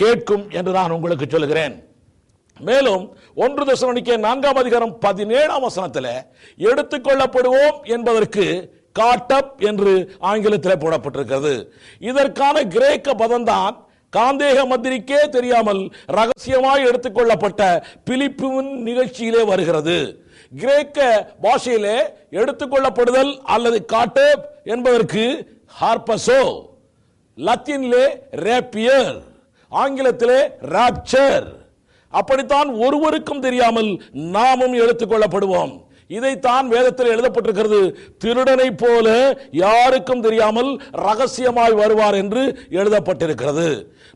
கேட்கும் என்று நான் உங்களுக்கு சொல்கிறேன் மேலும் ஒன்று தசனிக்க நான்காம் அதிகாரம் பதினேழாம் வசனத்தில் எடுத்துக்கொள்ளப்படுவோம் என்பதற்கு காட்டப் என்று ஆங்கிலத்தில் போடப்பட்டிருக்கிறது. இதற்கான கிரேக்க பதம்தான் காந்தேக மந்திரிக்கே தெரியாமல் ரகசியமாய் எடுத்துக்கொள்ளப்பட்ட பிலிப்புவின் நிகழ்ச்சியிலே வருகிறது. கிரேக்க பாஷையிலே எடுத்துக்கொள்ளப்படுதல் அல்லது காட்டப் என்பதற்கு ஹார்பசோ லத்தீனிலே ரேப்பியர். ஆங்கிலத்திலே ராப்சர் அப்படித்தான் ஒருவருக்கும் தெரியாமல் நாமும் எடுத்துக்கொள்ளப்படுவோம் இதைத்தான் வேதத்தில் எழுதப்பட்டிருக்கிறது. திருடனை போல யாருக்கும் தெரியாமல் ரகசியமாய் வருவார் என்று எழுதப்பட்டிருக்கிறது.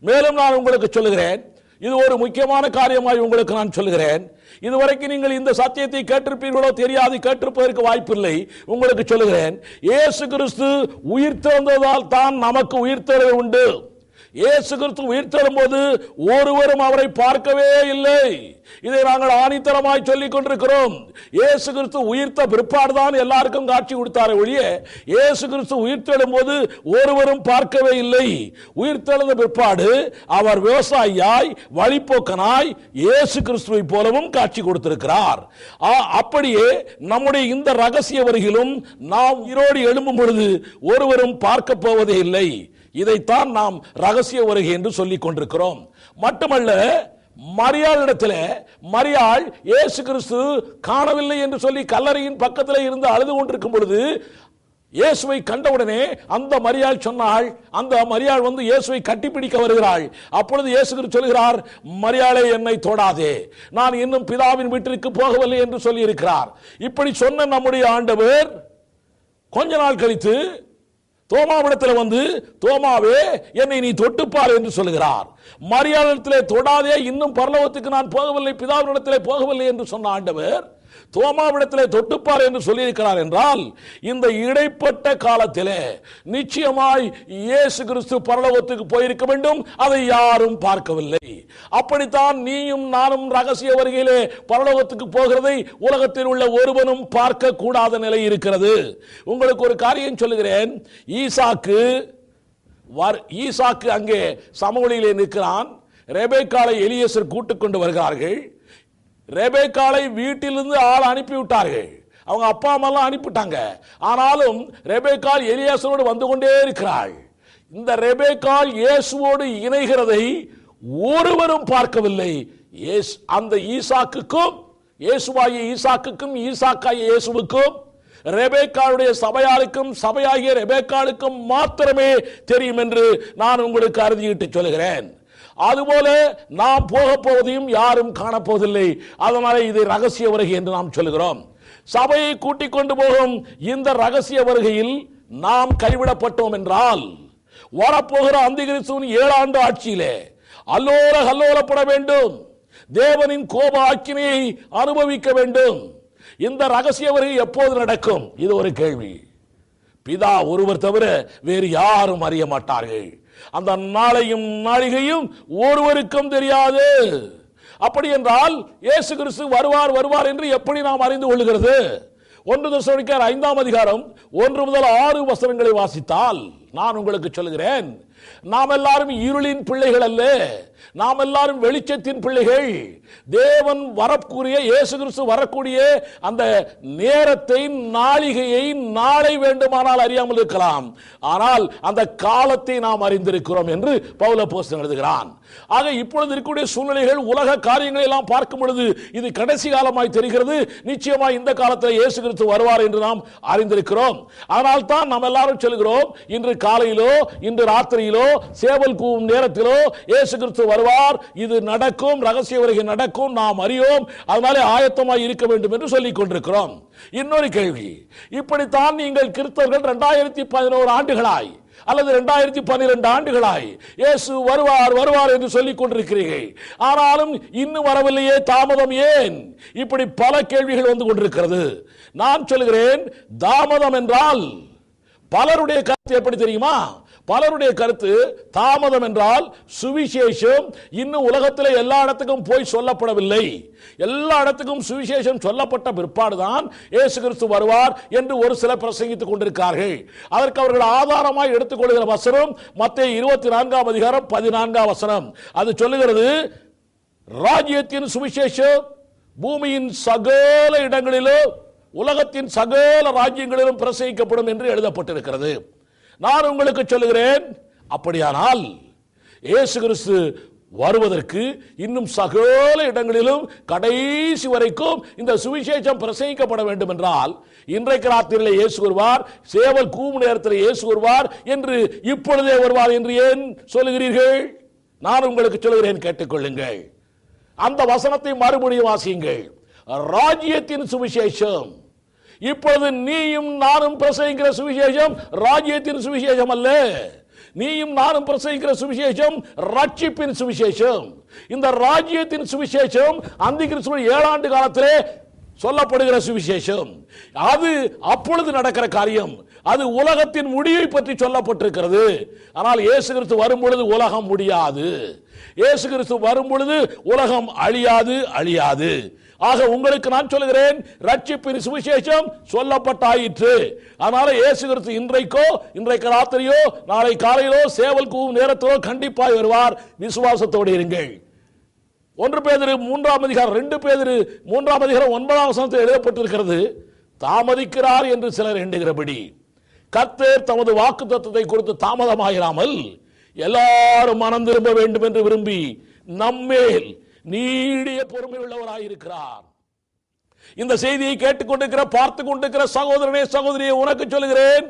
மேலும் நான் உங்களுக்கு சொல்லுகிறேன். இது ஒரு முக்கியமான காரியமாய் உங்களுக்கு நான் சொல்லுகிறேன். இதுவரைக்கும் நீங்கள் இந்த சத்தியத்தை கேட்டிருப்பீர்களோ தெரியாது கேட்டிருப்பதற்கு வாய்ப்பில்லை. உங்களுக்கு சொல்லுகிறேன். இயேசு கிறிஸ்து உயிர் திறந்ததால் தான் நமக்கு உயிர் உண்டு. இயேசு கிறிஸ்து உயிர் தரும்போது ஒருவரும் அவரை பார்க்கவே இல்லை. இதை நாங்கள் ஆணித்தரமாய் சொல்லிக் கொண்டிருக்கிறோம். இயேசு கிறிஸ்து உயிர்த்த பிற்பாடுதான் எல்லாருக்கும் காட்சி கொடுத்தாரே ஒழிய இயேசு கிறிஸ்து உயிர்த்தெழும் போது ஒருவரும் பார்க்கவே இல்லை. உயிர்த்தெழுந்த பிற்பாடு அவர் விவசாயியாய் வழிப்போக்கனாய் இயேசு கிறிஸ்துவை போலவும் காட்சி கொடுத்திருக்கிறார். ஆ- அப்படியே நம்முடைய இந்த ரகசிய வரிகளும் நாம் உயிரோடு எழும்பும் பொழுது ஒருவரும் பார்க்க போவதே இல்லை. இதைத்தான் நாம் ரகசிய வருகை என்று சொல்லிக் கொண்டிருக்கிறோம். மட்டுமல்ல மரியாளிடத்தில் மரியாள் இயேசு கிறிஸ்து காணவில்லை என்று சொல்லி கல்லறையின் பக்கத்தில் இருந்து அழுது கொண்டிருக்கும் பொழுது இயேசுவை கண்டவுடனே அந்த மரியாள் சொன்னாள் அந்த மரியாள் வந்து இயேசுவை கட்டிப்பிடிக்க வருகிறாள். அப்பொழுது இயேசு சொல்கிறார் மரியாளே என்னை தொடாதே. நான் இன்னும் பிதாவின் வீட்டிற்கு போகவில்லை என்று சொல்லி இருக்கிறார் இப்படி சொன்ன நம்முடைய ஆண்டவர் கொஞ்ச நாள் கழித்து தோமாவிடத்தில் வந்து தோமாவே என்னை நீ தொட்டுப்பார் என்று சொல்கிறார் மரியாதத்திலே தொடாதே இன்னும் பரலோகத்துக்கு நான் போகவில்லை பிதாவினிடத்திலே போகவில்லை என்று சொன்ன ஆண்டவர் தோமாவிடத்திலே தொட்டுப்பார் என்று சொல்லியிருக்கிறார் என்றால் இந்த இடைப்பட்ட காலத்திலே நிச்சயமாய் இயேசு கிறிஸ்து பரலோகத்துக்கு போயிருக்க வேண்டும் அதை யாரும் பார்க்கவில்லை. அப்படித்தான் நீயும் நானும் ரகசிய வருகையிலே பரலோகத்துக்கு போகிறதை உலகத்தில் உள்ள ஒருவனும் பார்க்க கூடாத நிலை இருக்கிறது. உங்களுக்கு ஒரு காரியம் சொல்லுகிறேன் ஈசாக்கு வர்- ஈசாக்கு அங்கே சமவெளியிலே நிற்கிறான். ரெபேக்காலை எலியேசர் கூட்டு கொண்டு வருகிறார்கள். ரெபேக்காலை வீட்டிலிருந்து ஆள் அனுப்பிவிட்டார்கள். அவங்க அப்பா அம்மாலாம் அனுப்பிட்டாங்க ஆனாலும் ரெபேக்கால் எலியாசரோடு வந்து கொண்டே இருக்கிறாள். இந்த ரெபேக்கால் இயேசுவோடு இணைகிறதை ஒருவரும் பார்க்கவில்லை. அந்த ஈசாக்குக்கும் இயேசுவாகிய ஈசாக்குக்கும் ஈசாக்காய இயேசுவுக்கும் ரெபேக்காளுடைய சபையாளுக்கும் சபையாகிய ரெபேக்காளுக்கும் மாத்திரமே தெரியும் என்று நான் உங்களுக்கு அறுதியிட்டு சொல்கிறேன் அதுபோல நாம் போக போவதையும் யாரும் காணப்போவதில்லை. அதனால இது ரகசிய வருகை என்று நாம் சொல்கிறோம் சபையை கூட்டிக் கொண்டு போகும் இந்த ரகசிய வருகையில் நாம் கைவிடப்பட்டோம் என்றால் வரப்போகிற அந்திகிறிஸ்துவின் ஏழாண்டு ஆட்சியிலே அல்லோல கல்லோலப்பட வேண்டும். தேவனின் கோப ஆக்கினையை அனுபவிக்க வேண்டும். இந்த ரகசிய வருகை எப்போது நடக்கும்? இது ஒரு கேள்வி. பிதா ஒருவர் தவிர வேறு யாரும் அறிய மாட்டார்கள். அந்த நாளையும் நாளிகையும் ஒருவருக்கும் தெரியாது. அப்படி என்றால் இயேசு கிறிஸ்து வருவார் வருவார் என்று எப்படி நாம் அறிந்து கொள்ளுகிறது ஒன்று தசோடிக்கார் ஐந்தாம் அதிகாரம் ஒன்று முதல் ஆறு வசனங்களை வாசித்தால் நான் உங்களுக்கு சொல்கிறேன் நாம் எல்லாரும் இருளின் பிள்ளைகள் அல்ல நாம் எல்லாரும் வெளிச்சத்தின் பிள்ளைகள். தேவன் வரக்கூடிய இயேசு கிறிஸ்து வரக்கூடிய அந்த நேரத்தை நாளிகையை நாளை வேண்டுமானால் அறியாமல் இருக்கலாம். ஆனால் அந்த காலத்தை நாம் அறிந்திருக்கிறோம் என்று பவுல போஸ்டன் எழுதுகிறான். ஆக இப்பொழுது இருக்கக்கூடிய சூழ்நிலைகள் உலக காரியங்களை எல்லாம் பார்க்கும் பொழுது இது கடைசி காலமாய் தெரிகிறது. நிச்சயமாக இந்த காலத்தில் இயேசு கிறிஸ்து வருவார் என்று நாம் அறிந்திருக்கிறோம். அதனால் தான் நாம் எல்லாரும் சொல்கிறோம் இன்று காலையிலோ இன்று ராத்திரியிலோ சேவல் கூவும் நேரத்திலோ இயேசு கிறிஸ்து வருவார். இது நடக்கும் ரகசிய வருகை நடக்கும் நாம் அறியோம். அதனாலே ஆயத்தமாய் இருக்க வேண்டும் என்று சொல்லிக் கொண்டிருக்கிறோம். இன்னொரு கேள்வி. இப்படித்தான் நீங்கள் கிறிஸ்தவர்கள் ரெண்டாயிரத்தி பதினோரு ஆண்டுகளாய் அல்லது ரெண்டாயிரத்தி பன்னிரெண்டு ஆண்டுகளாய் இயேசு வருவார் வருவார் என்று சொல்லிக் கொண்டிருக்கிறீர்கள். ஆனாலும் இன்னும் வரவில்லையே தாமதம் ஏன்? இப்படி பல கேள்விகள் வந்து கொண்டிருக்கிறது. நான் சொல்கிறேன் தாமதம் என்றால் பலருடைய கருத்து எப்படி தெரியுமா? பலருடைய கருத்து தாமதம் என்றால் சுவிசேஷம் இன்னும் உலகத்தில் எல்லா இடத்துக்கும் போய் சொல்லப்படவில்லை. எல்லா இடத்துக்கும் சுவிசேஷம் சொல்லப்பட்ட பிற்பாடுதான் இயேசு கிறிஸ்து வருவார் என்று ஒரு சிலர் பிரசங்கித்துக் கொண்டிருக்கார்கள். அதற்கு அவர்கள் ஆதாரமாய் எடுத்துக்கொள்கிற வசனம் மத்திய இருபத்தி நான்காம் அதிகாரம் பதினான்காம் வசனம். அது சொல்லுகிறது ராஜ்யத்தின் சுவிசேஷம் பூமியின் சகல இடங்களிலும் உலகத்தின் சகல ராஜ்யங்களிலும் பிரசங்கிக்கப்படும் என்று எழுதப்பட்டிருக்கிறது. நான் உங்களுக்கு சொல்லுகிறேன். அப்படியானால் இயேசு கிறிஸ்து வருவதற்கு இன்னும் சகல இடங்களிலும் கடைசி வரைக்கும் இந்த சுவிசேஷம் பிரசங்கிக்கப்பட வேண்டும் என்றால் இன்றைக்கு ராத்திரியில் இயேசு வருவார் சேவல் கூவு நேரத்தில் இயேசு வருவார் என்று இப்பொழுதே வருவார் என்று ஏன் சொல்லுகிறீர்கள்? நான் உங்களுக்கு சொல்லுகிறேன் கேட்டுக்கொள்ளுங்கள். அந்த வசனத்தை மறுபடியும் வாசியுங்கள். ராஜ்யத்தின் சுவிசேஷம். இப்பொழுது நீயும் நானும் பிரசங்கிக்கிற சுவிசேஷம் ராஜ்யத்தின் சுவிசேஷம் அல்ல. நீயும் நானும் பிரசங்கிக்கிற சுவிசேஷம் ரட்சிப்பின் சுவிசேஷம். இந்த ராஜ்யத்தின் சுவிசேஷம் அந்த கிறிஸ்துவ ஏழாண்டு காலத்திலே சொல்லப்படுகிற சுவிசேஷம். அது அப்பொழுது நடக்கிற காரியம். அது உலகத்தின் முடிவை பற்றி சொல்லப்பட்டிருக்கிறது. ஆனால் இயேசு கிறிஸ்து வரும்பொழுது உலகம் முடியாது. இயேசு கிறிஸ்து வரும்பொழுது உலகம் அழியாது அழியாது. ஆக உங்களுக்கு நான் சொல்லுகிறேன் ரட்சிப்பின் சுவிசேஷம் சொல்லப்பட்டாயிற்று. அதனால இயேசு கிறிஸ்து இன்றைக்கோ இன்றைக்கு ராத்திரியோ நாளை காலையிலோ சேவல் கூவும் நேரத்திலோ கண்டிப்பாக வருவார். விசுவாசத்தோடு இருங்கள். ஒன்று பேதிரு மூன்றாம் அதிகாரம் ரெண்டு பேதிரு மூன்றாம் அதிகாரம் ஒன்பதாம் வசனத்தில் எழுதப்பட்டிருக்கிறது தாமதிக்கிறார் என்று சிலர் எண்ணுகிறபடி கர்த்தர் தமது வாக்கு தத்துவத்தை கொடுத்து தாமதமாயிராமல் எல்லாரும் மனம் திரும்ப வேண்டும் என்று விரும்பி நம்மேல் நீடிய பொறுமை உள்ளவராயிருக்கிறார் இந்த செய்தியை கேட்டுக்கொண்டிருக்கிற பார்த்து கொண்டிருக்கிற சகோதரனே சகோதரியை உனக்கு சொல்லுகிறேன்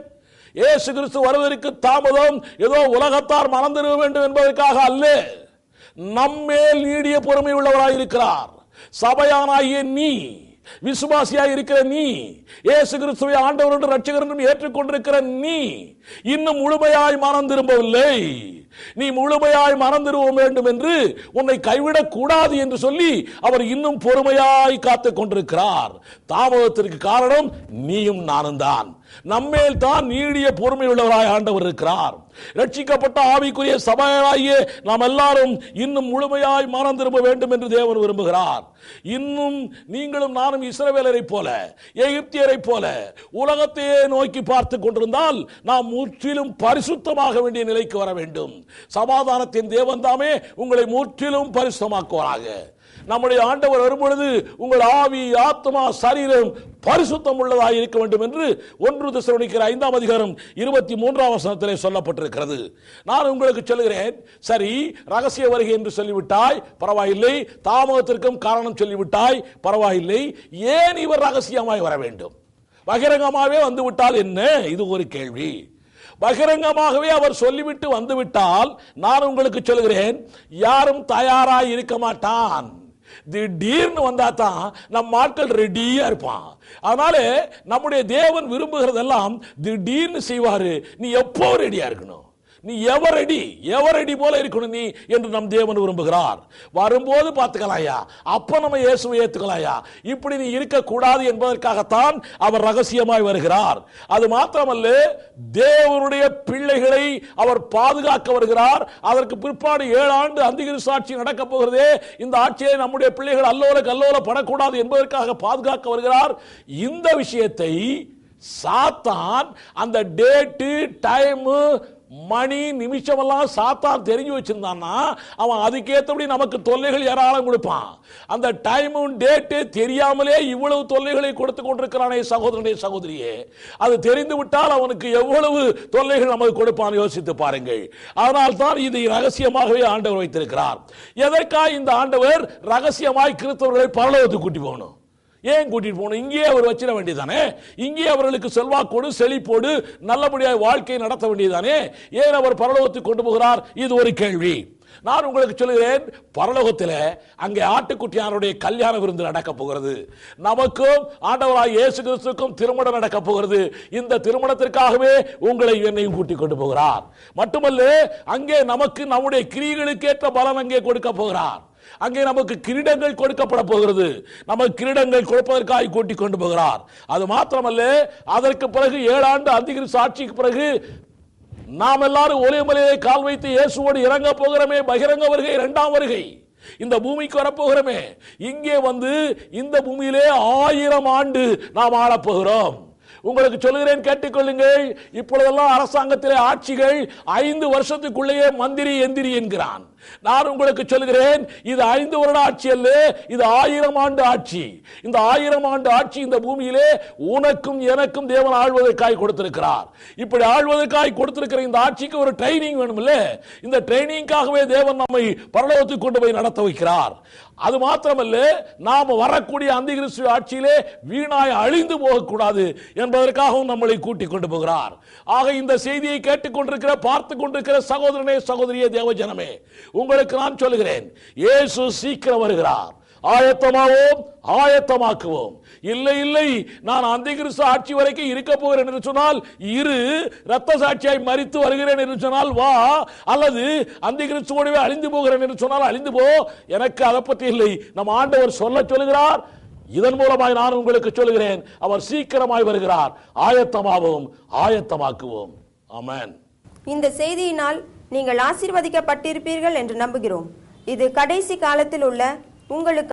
ஏசு கிறிஸ்து வருவதற்கு தாமதம் ஏதோ உலகத்தார் மனம் திரும்ப வேண்டும் என்பதற்காக அல்ல. நம்மேல் நீடிய பொறுமை உள்ளவராய் இருக்கிறார் சபையானாகிய நீ விசுவாசியாய் இருக்கிற நீ ஏசு கிறிஸ்துவை ஆண்டவர் என்று ரட்சகர் என்றும் ஏற்றுக்கொண்டிருக்கிற நீ இன்னும் முழுமையாய் மனம் திரும்பவில்லை. நீ முழுமையாய் மனம் திரும்ப வேண்டும் என்று உன்னை கைவிடக் கூடாது என்று சொல்லி அவர் இன்னும் பொறுமையாய் காத்துக் கொண்டிருக்கிறார் தாமதத்திற்கு காரணம் நீயும் நானும் தான் நம்மேல் தான் நீடிய பொறுமை உள்ளவராய் ஆண்டவர் இருக்கிறார். ரட்சிக்கப்பட்ட ஆவிக்குரிய சபையாகிய நாம் எல்லாரும் இன்னும் முழுமையாய் மனம் திரும்ப வேண்டும் என்று தேவர் விரும்புகிறார். இன்னும் நீங்களும் நானும் இஸ்ரவேலரை போல எகிப்தியரை போல உலகத்தையே நோக்கி பார்த்து கொண்டிருந்தால் நாம் முற்றிலும் பரிசுத்தமாக வேண்டிய நிலைக்கு வர வேண்டும். சமாதானத்தின் தேவன் தாமே உங்களை முற்றிலும் பரிசுத்தமாக்குவாராக. நம்முடைய ஆண்டவர் வரும்பொழுது உங்கள் ஆவி ஆத்மா சரீரம் பரிசுத்தம் உள்ளதாக இருக்க வேண்டும் என்று ஒன்று திசைக்கிற ஐந்தாம் அதிகாரம் இருபத்தி மூன்றாம் வசனத்திலே சொல்லப்பட்டிருக்கிறது. நான் உங்களுக்கு சொல்லுகிறேன் சரி ரகசிய வருகை என்று சொல்லிவிட்டாய் பரவாயில்லை. தாமதத்திற்கும் காரணம் சொல்லிவிட்டாய் பரவாயில்லை. ஏன் இவர் ரகசியமாய் வர வேண்டும்? பகிரங்கமாகவே வந்துவிட்டால் என்ன? இது ஒரு கேள்வி. பகிரங்கமாகவே அவர் சொல்லிவிட்டு வந்துவிட்டால் நான் உங்களுக்கு சொல்கிறேன் யாரும் தயாராக இருக்க மாட்டான். திடீர்னு வந்தா தான் நம் ஆட்கள் ரெடியா இருப்பான். அதனால நம்முடைய தேவன் விரும்புகிறதெல்லாம் திடீர்னு செய்வாரு. நீ எப்போ ரெடியா இருக்கணும்? நீ எவரடி எவரடி போல இருக்கணும் நீ என்று நம் தேவன் விரும்புகிறார். வரும்போது பார்த்துக்கலாயா? அப்ப நம்ம இயேசுவை ஏத்துக்கலாயா? இப்படி நீ இருக்கக்கூடாது என்பதற்காகத்தான் அவர் ரகசியமாய் வருகிறார். அது மாத்திரமல்ல தேவனுடைய பிள்ளைகளை அவர் பாதுகாக்க வருகிறார். அதற்கு பிற்பாடு ஏழு ஆண்டு அந்திகிரி சாட்சி நடக்க போகிறதே இந்த ஆட்சியை நம்முடைய பிள்ளைகள் அல்லோல கல்லோல படக்கூடாது என்பதற்காக பாதுகாக்க வருகிறார். இந்த விஷயத்தை சாத்தான் அந்த டேட்டு டைமு மணி நிமிஷமெல்லாம் சாத்தான் தெரிஞ்சு வச்சிருந்தான்னா அவன் அதுக்கேற்றபடி நமக்கு தொல்லைகள் ஏராளம் கொடுப்பான். அந்த டைமும் டேட்டு தெரியாமலே இவ்வளவு தொல்லைகளை கொடுத்து கொண்டிருக்கிறானே சகோதரனே சகோதரியே. அது தெரிந்து விட்டால் அவனுக்கு எவ்வளவு தொல்லைகள் நமக்கு கொடுப்பான் யோசித்து பாருங்கள். அதனால் தான் இதை ரகசியமாகவே ஆண்டவர் வைத்திருக்கிறார். எதற்காக இந்த ஆண்டவர் ரகசியமாய் கிறிஸ்தவர்களை பரலோகத்துக்கு கூட்டி போகணும்? ஏன் கூட்டிட்டு போகணும்? இங்கேயே அவர் வச்சிட வேண்டியதானே இங்கேயே அவர்களுக்கு செல்வாக்கோடு செழிப்போடு நல்லபடியாக வாழ்க்கை நடத்த வேண்டியதானே ஏன் அவர் பரலோகத்துக்கு கொண்டு போகிறார்? இது ஒரு கேள்வி. நான் உங்களுக்கு சொல்கிறேன் பரலோகத்தில் அங்கே ஆட்டுக்குட்டியாருடைய கல்யாண விருந்து நடக்க போகிறது. நமக்கும் ஆண்டவராய் இயேசு கிறிஸ்துக்கும் திருமணம் நடக்க போகிறது. இந்த திருமணத்திற்காகவே உங்களை என்னையும் கூட்டிக் கொண்டு போகிறார். மட்டுமல்ல அங்கே நமக்கு நம்முடைய கிரிகளுக்கு பலன் அங்கே கொடுக்க போகிறார். அங்கே நமக்கு கிரீடங்கள் கொடுக்கப்பட போகிறது. நமக்கு கிரீடங்கள் கொடுப்பதற்காக கூட்டிக் கொண்டு போகிறார். அது மாத்திரமல்ல அதற்கு பிறகு ஏழாண்டு அதிகிரி சாட்சிக்கு பிறகு நாம் எல்லாரும் ஒலிமலையிலே கால் வைத்து இயேசுவோடு இறங்க போகிறோமே பகிரங்க வருகை இரண்டாம் வருகை. இந்த பூமிக்கு வரப்போகிறோமே. இங்கே வந்து இந்த பூமியிலே ஆயிரம் ஆண்டு நாம் ஆளப்போகிறோம் போகிறோம். உங்களுக்கு சொல்லுகிறேன் கேட்டுக்கொள்ளுங்கள். இப்பொழுதெல்லாம் அரசாங்கத்திலே ஆட்சிகள் ஐந்து வருஷத்துக்குள்ளேயே மந்திரி எந்திரி என்கிறான். நான் உங்களுக்கு சொல்லுகிறேன் இது ஐந்து வருட ஆட்சி அல்ல இது ஆயிரம் ஆண்டு ஆட்சி. இந்த ஆயிரம் ஆண்டு ஆட்சி இந்த பூமியிலே உனக்கும் எனக்கும் தேவன் ஆழ்வதற்காய் கொடுத்திருக்கிறார். இப்படி ஆழ்வதற்காய் கொடுத்திருக்கிற இந்த ஆட்சிக்கு ஒரு ட்ரைனிங் வேணும்ல இந்த ட்ரைனிங்காகவே தேவன் நம்மை பரலோகத்துக்கு கொண்டு போய் நடத்த வைக்கிறார். அது மாத்திரமல்ல நாம வரக்கூடிய அந்த கிறிஸ்துவ ஆட்சியிலே வீணாய் அழிந்து போகக்கூடாது என்பதற்காகவும் நம்மளை கூட்டிக் கொண்டு போகிறார். ஆக இந்த செய்தியை கேட்டுக்கொண்டிருக்கிற பார்த்து கொண்டிருக்கிற சகோதரனே சகோதரியே தேவஜனமே உங்களுக்கு நான் சொல்லுகிறேன் இயேசு சீக்கிரம் வருகிறார். ஆயத்தமாவோம் ஆயத்தமாக்குவோம். இல்லை இல்லை நான் அந்த கிறிஸ்து ஆட்சி வரைக்கும் இருக்க போகிறேன் என்று சொன்னால் இரு ரத்த சாட்சியாய் மறித்து வருகிறேன் என்று சொன்னால் வா அல்லது அந்த கிறிஸ்துவோடவே அழிந்து போகிறேன் என்று சொன்னால் அழிந்து போ. எனக்கு அதை பற்றி இல்லை. நம் ஆண்டவர் சொல்ல சொல்லுகிறார். இதன் மூலமாய் நான் உங்களுக்கு சொல்லுகிறேன். அவர் சீக்கிரமாய் வருகிறார். ஆயத்தமாவோம் ஆயத்தமாக்குவோம். ஆமேன். இந்த செய்தியினால் நீங்கள் ஆசீர்வதிக்கப்பட்டிருப்பீர்கள் என்று நம்புகிறோம். இது கடைசி காலத்தில் உள்ள உங்களுக்கு